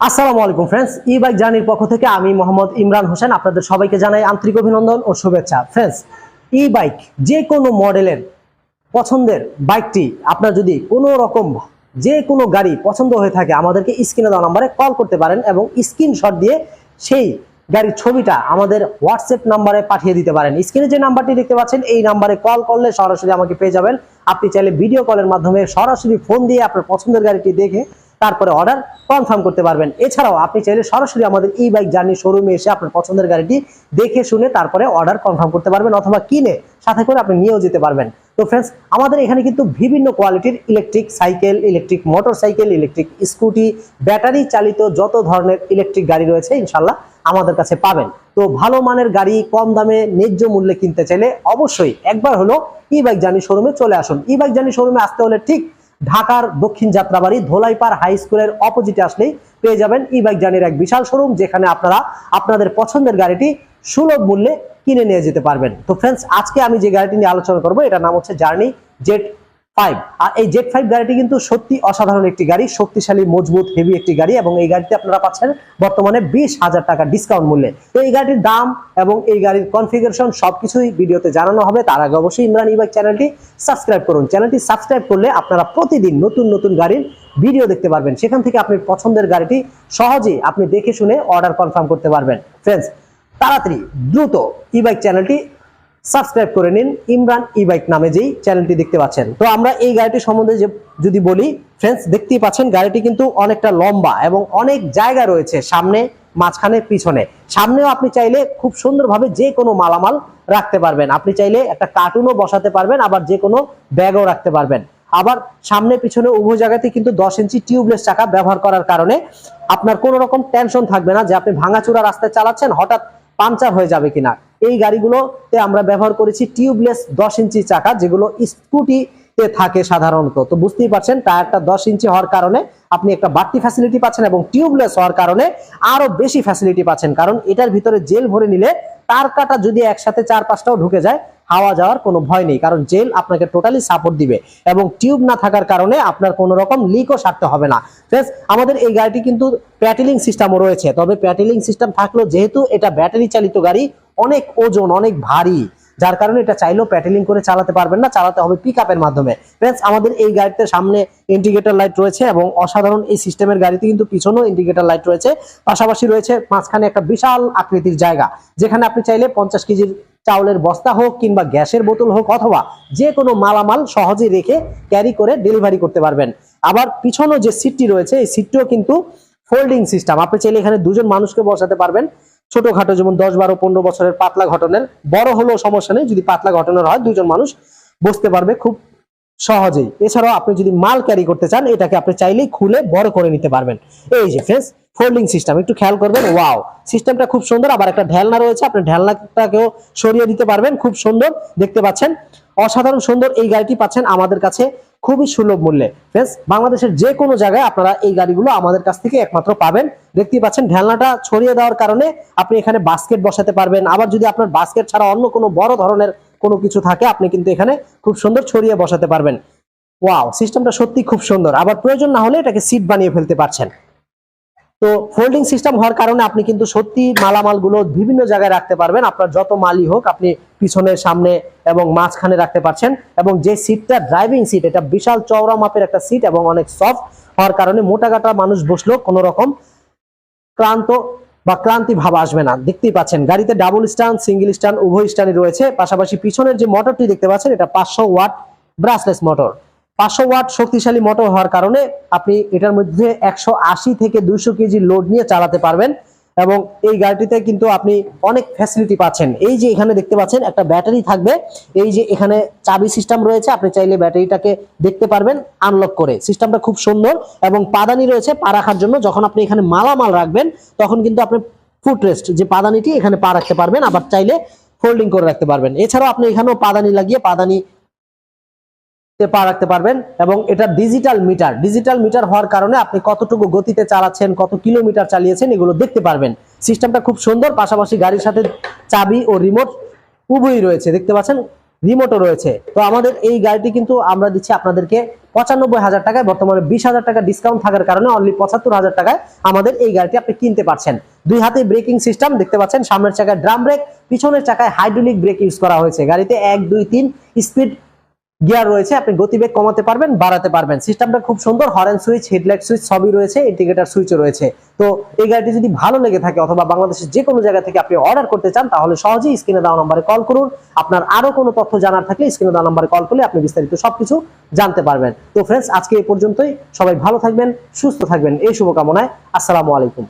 আসসালামু আলাইকুম ফ্রেন্ডস ই বাইক জার্নির পক্ষ থেকে আমি মোহাম্মদ ইমরান হোসেন আপনাদের সবাইকে জানাই আন্তরিক অভিনন্দন ও শুভেচ্ছা। ফ্রেন্ডস ই বাইক যে কোনো মডেলের পছন্দের বাইকটি আপনার যদি কোনো রকম যে কোনো গাড়ি পছন্দ হয়ে থাকে, আমাদেরকে স্ক্রিনে দেওয়া নাম্বারে কল করতে পারেন এবং স্ক্রিনশট দিয়ে সেই গাড়ির ছবিটা আমাদের হোয়াটসঅ্যাপ নাম্বারে পাঠিয়ে দিতে পারেন। স্ক্রিনে যে নাম্বারটি দেখতে পাচ্ছেন, এই নাম্বারে কল করলে সরাসরি আমাকে পেয়ে যাবেন। আপনি চাইলে ভিডিও কলের মাধ্যমে সরাসরি ফোন দিয়ে আপনার পছন্দের গাড়িটি দেখে তারপরে অর্ডার কনফার্ম করতে পারবেন। এছাড়াও আপনি চাইলে সরাসরি আমাদের ই বাইক জার্নি শোরুমে এসে আপনার পছন্দের গাড়িটি দেখে শুনে তারপরে অর্ডার কনফার্ম করতে পারবেন অথবা কিনে সাথে করে আপনি নিয়েও যেতে পারবেন। তো ফ্রেন্ডস আমাদের এখানে কিন্তু বিভিন্ন কোয়ালিটির electric cycle electric motor cycle electric scooty battery চালিত যত ধরনের ইলেকট্রিক গাড়ি রয়েছে ইনশাল্লাহ আমাদের কাছে পাবেন। তো ভালো মানের গাড়ি, কম দামে ন্যায্য মূল্যে কিনতে চাইলে অবশ্যই একবার হলো ই বাইক জার্নি শোরুমে চলে আসুন। ই বাইক জার্নি শোরুমে আসতে হলে ঠিক ঢাকার দক্ষিণ যাত্রাবাড়ি ধোলাইপাড় হাই স্কুলের অপোজিটে আসলেই পেয়ে যাবেন ই বাইক জার্নির এক বিশাল শোরুম যেখানে আপনারা আপনাদের পছন্দের গাড়িটি সুলভ মূল্যে কিনে নিয়ে যেতে পারবেন। তো ফ্রেন্ডস আজকে আমি যে গাড়িটি নিয়ে আলোচনা করব, এটার নাম হচ্ছে জার্নি জেট ফাইভ আর এই জেট ফাইভ গাড়িটি কিন্তু সত্যি অসাধারণ একটি গাড়ি, শক্তিশালী, মজবুত হেভি একটি গাড়ি এবং এই গাড়িতে আপনারা পাচ্ছেন বর্তমানে বিশ হাজার টাকা ডিসকাউন্ট মূল্যে। তো এই গাড়িটির দাম এবং এই গাড়ির কনফিগারেশন সবকিছুই ভিডিওতে জানানো হবে। তার আগে অবশ্যই ইমরান ইবাইক চ্যানেলটি সাবস্ক্রাইব করুন। চ্যানেলটি সাবস্ক্রাইব করলে আপনারা প্রতিদিন নতুন নতুন গাড়ির ভিডিও দেখতে পারবেন। সেখান থেকে আপনি পছন্দের গাড়িটি সহজেই আপনি দেখে শুনে অর্ডার কনফার্ম করতে পারবেন। ফ্রেন্ডস তাড়াতাড়ি, দ্রুত ই বাইক চ্যানেলটি সাবস্ক্রাইব করে নিন ইমরান ই বাইক নামে যেই চ্যানেলটি দেখতে পাচ্ছেন। তো আমরা এই গাড়িটি সম্বন্ধে যে যদি বলি ফ্রেন্ডস দেখতেই পাচ্ছেন গাড়িটি কিন্তু অনেকটা লম্বা এবং অনেক জায়গা রয়েছে সামনে, মাঝখানে, পিছনে। সামনেও আপনি চাইলে খুব সুন্দরভাবে যে কোনো মালামাল রাখতে পারবেন। আপনি চাইলে একটা কার্টুনও বসাতে পারবেন, আবার যে কোনো ব্যাগও রাখতে পারবেন। আবার সামনে, পিছনে উভয় জায়গাতে কিন্তু দশ ইঞ্চি টিউবলেস চাকা ব্যবহার করার কারণে আপনার কোনো রকম টেনশন থাকবে না যে আপনি ভাঙাচুরা রাস্তায় চালাচ্ছেন, হঠাৎ পাংচার হয়ে যাবে কিনা। এই গাড়িগুলোতে আমরা ব্যবহার করেছি টিউবলেস দশ ইঞ্চি চাকা, যেগুলো স্কুটিতে থাকে সাধারণত। তো বুঝতেই পারছেন, টায়ারটা দশ ইঞ্চি হওয়ার কারণে আপনি একটা বাড়তি ফ্যাসিলিটি পাচ্ছেন এবং টিউবলেস হওয়ার কারণে আরও বেশি ফ্যাসিলিটি পাচ্ছেন। কারণ এটার ভিতরে জেল ভরে নিলে তার কাটা যদি একসাথে চার পাঁচটাও ঢুকে যায়, হাওয়া যাওয়ার কোনো ভয় নেই। কারণ জেল আপনাকে টোটালি সাপোর্ট দিবে এবং টিউব না থাকার কারণে আপনার কোনো রকম লিকও সারতে হবে না। ফ্রেন্ডস আমাদের এই গাড়িটি কিন্তু প্যাটেলিং সিস্টেমও রয়েছে। তবে প্যাটেলিং সিস্টেম থাকলেও যেহেতু এটা ব্যাটারি চালিত গাড়ি অনেক ওজন, অনেক ভারী, যার কারণে এটা চাইলেও প্যাটেলিং করে চালাতে পারবেন না, চালাতে হবে পিক আপের মাধ্যমে। ফ্রেন্ডস আমাদের এই গাড়িতে সামনে ইন্ডিকেটর লাইট রয়েছে এবং অসাধারণ এই সিস্টেমের গাড়িতে কিন্তু পিছনেও ইন্ডিকেটর লাইট রয়েছে। পাশাপাশি রয়েছে মাঝখানে একটা বিশাল আকৃতির জায়গা, যেখানে আপনি চাইলে পঞ্চাশ কেজির চাউলের বস্তা হোক কিংবা গ্যাসের বোতল হোক অথবা যে কোনো মালামাল সহজে রেখে ক্যারি করে ডেলিভারি করতে পারবেন। আবার পিছনে যে সিটটি রয়েছে, এই সিটটিও কিন্তু ফোল্ডিং সিস্টেম আপনি চাইলে এখানে দুজন মানুষকে বসাতে পারবেন। ছোটখাটো যেমন দশ বারো পনেরো বছরের পাতলা ঘটনের, বড় হলেও সমস্যা নেই। যদি পাতলা ঘটনার হয়, দুজন মানুষ বসতে পারবে খুব সহজেই। এছাড়াও আপনি যদি মাল ক্যারি করতে চান, এটাকে আপনি চাইলেই খুলে বড় করে নিতে পারবেন। এই যে ফ্রেন্ডস ফোল্ডিং সিস্টেম একটু খেয়াল করবেন ওয়াও সিস্টেমটা খুব সুন্দর, আবার একটা ঢেলনা রয়েছে, আপনি ঢেলনাটাকেও সরিয়ে দিতে পারবেন, খুব সুন্দর, দেখতে পাচ্ছেন, অসাধারণ সুন্দর এই গাড়িটি পাচ্ছেন আমাদের কাছে খুবই সুলভ মূল্যে। ফ্রেন্ডস বাংলাদেশের যে কোনো জায়গায় আপনারা এই গাড়িগুলো আমাদের কাছ থেকে একমাত্র পাবেন, দেখতেই পাচ্ছেন ঢেলনাটা ছড়িয়ে দেওয়ার কারণে আপনি এখানে বাস্কেট বসাতে পারবেন, আবার যদি আপনার বাস্কেট ছাড়া অন্য কোনো বড় ধরনের কোনো কিছু থাকে, আপনি কিন্তু এখানে খুব সুন্দর ছড়িয়ে বসাতে পারবেন। ওয়াও সিস্টেমটা সত্যি খুব সুন্দর, আবার প্রয়োজন না হলে এটাকে সিট বানিয়ে ফেলতে পারছেন। তো ফোল্ডিং সিস্টেম হওয়ার কারণে আপনি কিন্তু সত্যি মালামালগুলো বিভিন্ন জায়গায় রাখতে পারবেন। আপনার যত মালই হোক আপনি পিছনে, সামনে এবং মাঝখানে রাখতে পারছেন এবং যে সিটটা ড্রাইভিং সিট এটা বিশাল চওড়া মাপের একটা সিট এবং অনেক সফট হওয়ার কারণে মোটা কাটা মানুষ বসলেও কোনো রকম ক্লান্ত বা ক্লান্তি ভাব আসবে না। দেখতেই পাচ্ছেন, গাড়িতে ডাবল স্ট্যান্ড সিঙ্গেল স্ট্যান্ড উভয় স্ট্যান্ডই রয়েছে। পাশাপাশি পিছনের যে মোটরটি দেখতে পাচ্ছেন, এটা পাঁচশো ওয়াট ব্রাসলেস মোটর পাঁচশো ওয়াট শক্তিশালী মোটর হওয়ার কারণে আপনি এটার মধ্যে একশো আশি থেকে দুইশো কেজি লোড নিয়ে চালাতে পারবেন এবং এই গাড়িটিতে কিন্তু আপনি অনেক ফ্যাসিলিটি পাচ্ছেন। এই যে এখানে দেখতে পাচ্ছেন, একটা ব্যাটারি থাকবে। এই যে এখানে চাবি সিস্টেম রয়েছে, আপনি চাইলে ব্যাটারিটাকে দেখতে পারবেন আনলক করে। সিস্টেমটা খুব সুন্দর এবং পাদানি রয়েছে পা রাখার জন্য। যখন আপনি এখানে মালামাল রাখবেন, তখন কিন্তু আপনি ফুট রেস্ট যে পাদানিটি এখানে পা রাখতে পারবেন, আবার চাইলে ফোল্ডিং করে রাখতে পারবেন। এছাড়াও আপনি এখানেও পাদানি লাগিয়ে, পাদানি তে পা রাখতে পারবেন এবং এটা ডিজিটাল মিটার ডিজিটাল মিটার হওয়ার কারণে আপনি কতটুকু গতিতে চালাচ্ছেন, কত কিলোমিটার চালিয়েছেন, এগুলো দেখতে পারবেন। সিস্টেমটা খুব সুন্দর, পাশাপাশি গাড়ির সাথে চাবি ও রিমোট উভয়ই রয়েছে, দেখতে পাচ্ছেন? রিমোটও রয়েছে। তো আমাদের এই গাড়িটি কিন্তু আমরা দিচ্ছি আপনাদেরকে পঁচানব্বই হাজার টাকায়, বর্তমানে বিশ হাজার টাকা ডিসকাউন্ট থাকার কারণে অনলি পঁচাত্তর হাজার টাকায় আমাদের এই গাড়িটি আপনি কিনতে পারছেন। দুই হাতে ব্রেকিং সিস্টেম দেখতে পাচ্ছেন? সামনের চাকায় ড্রাম ব্রেক পিছনের চাকায় হাইড্রোলিক ব্রেক ইউজ করা হয়েছে। গাড়িতে এক, দুই, তিন স্পিড গিয়ার রয়েছে, আপনি গতিবেগ কমাতে পারবেন, বাড়াতে পারবেন। সিস্টেমটা খুব সুন্দর হরেন সুইচ হেডলাইট সুইচ সবই রয়েছে ইন্ডিকেটার সুইচও রয়েছে। তো এই গাড়িটি যদি ভালো লেগে থাকে অথবা বাংলাদেশের যে কোনো জায়গা থেকে আপনি অর্ডার করতে চান, তাহলে সহজেই স্ক্রিনে দেওয়া নম্বরে কল করুন। আপনার আরও কোনো তথ্য জানার থাকলে স্ক্রিনে দেওয়া নম্বরে কল করলে আপনি বিস্তারিত সবকিছু জানতে পারবেন। তো ফ্রেন্ডস আজকে এই পর্যন্তই। সবাই ভালো থাকবেন, সুস্থ থাকবেন। এই শুভকামনায়, আসসালামু আলাইকুম।